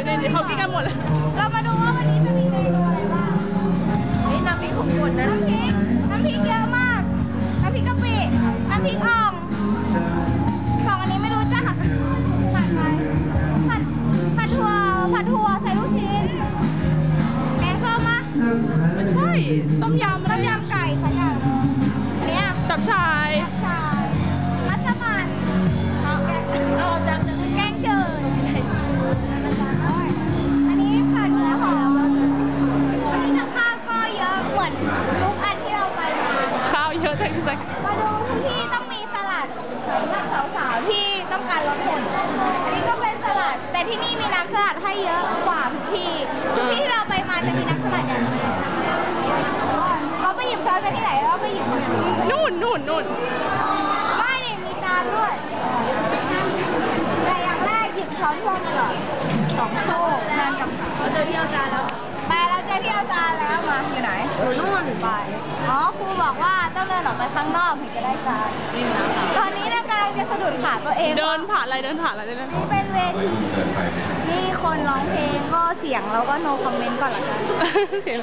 ดเลยเรามาดูว่าวันนี้จะมีเมนูอะไรบ้างนี่น้ำพริกของกดนะน้ำพริกน้ำพริกเยอะมาก น้ำพริกกะปิน้ำพริกอ่องสองอันนี้ไม่รู้จะผัดผัดอะไรผัดผัดถั่วผัดถั่วใส่ลูกชิ้นแกงส้มมะไม่ใช่ ต้มยำต้มยำไก่สักอย่างหนึ่งอันเนี้ยจับชายชาย นี่มีน้ำสลัดให้เยอะกว่าทุกที่ทุกที่ที่เราไปมาจะมีน้ำสลัดอย่างเดียวเขาไปหยิบช้อนไปที่ไหนแล้วไปหยิบมาอย่างนี้นู่นนู่นนู่นไม่ดิมีจานด้วย แต่อย่างแรกหยิบช้อนส้อมก่อนสองโต๊ะนานกับเราเจอที่เอาจานแล้ว ไหนอยู่นู่นไป อ๋อครูบอกว่าต้องเดินออกไปข้างนอกถึงจะได้จานตอนนี้เรากำลังจะสะดุดขาตัวเองเดินผ่านอะไรเดินผ่านอะไรเลยนะนี่เป็นเวทีนี่คนร้องเพลงก็เสียงเราก็ no comment ก่อนละกันเสียง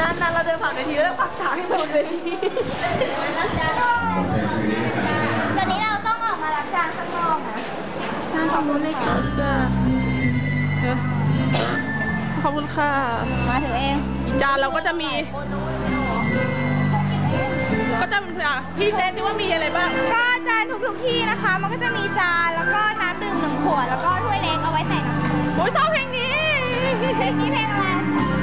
นานๆเราเดินผ่านเวทีแล้วปักฉากให้บนเวทีตอนนี้เราต้องออกมารับจานข้างนอกนะงานของมูลเล็กจ้ะเออขอบคุณค่ะ มาถึงเองอีกจานเราก็จะมี ก็จะอะพี่เซนที่ว่ามีอะไรบ้าง ก็จานทุกๆที่นะคะ มันก็จะมีจานแล้วก็น้ำดื่มหนึ่งขวดแล้วก็ถ้วยเล็กเอาไว้ใส่น้ำดื่มโอ้ยชอบเพลงนี้เพลงนี้เพลงอะไร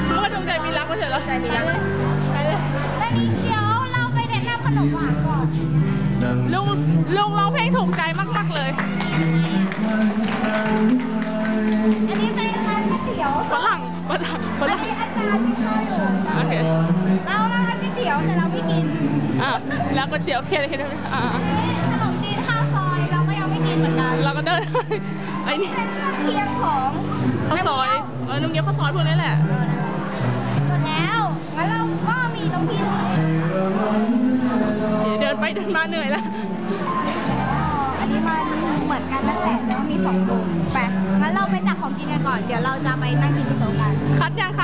เมื่อดวงใจมีรักก็เฉยแล้วใจมีรักไปเลยแล้วนี่เดี๋ยวเราไปแนะนำขนมหวานก่อนลุงลุงร้องเพลงถูกใจมากๆเลย อันรั่งนี้อาจารย์ที่ช่วยอยู่โอเคเรามาร้านก๋วยเตี๋ยวแต่เราไม่กินอะแล้วก๋วยเตี๋ยวเคลียร์เคลียร์อะขนมจีนข้าวซอยเราก็ยังไม่กินเหมือนกันเราก็เดินไอ้นี่เป็นเครื่องเคียงของข้าวซอยเออน้ำเงี้ยวข้าวซอยพวกนี้แหละหมดแล้วงั้นเราก็มีตรงที่ไหนเดินไปเดินมาเหนื่อยแล้วอันนี้มันเหมือนกันนั่นแหละแต่ว่ามีสองกลุ่มไปงั้นเราไปตักของกินกันก่อน เดี๋ยวเราจะไปนั่งกินที่โต๊ะกันคัดยังคัด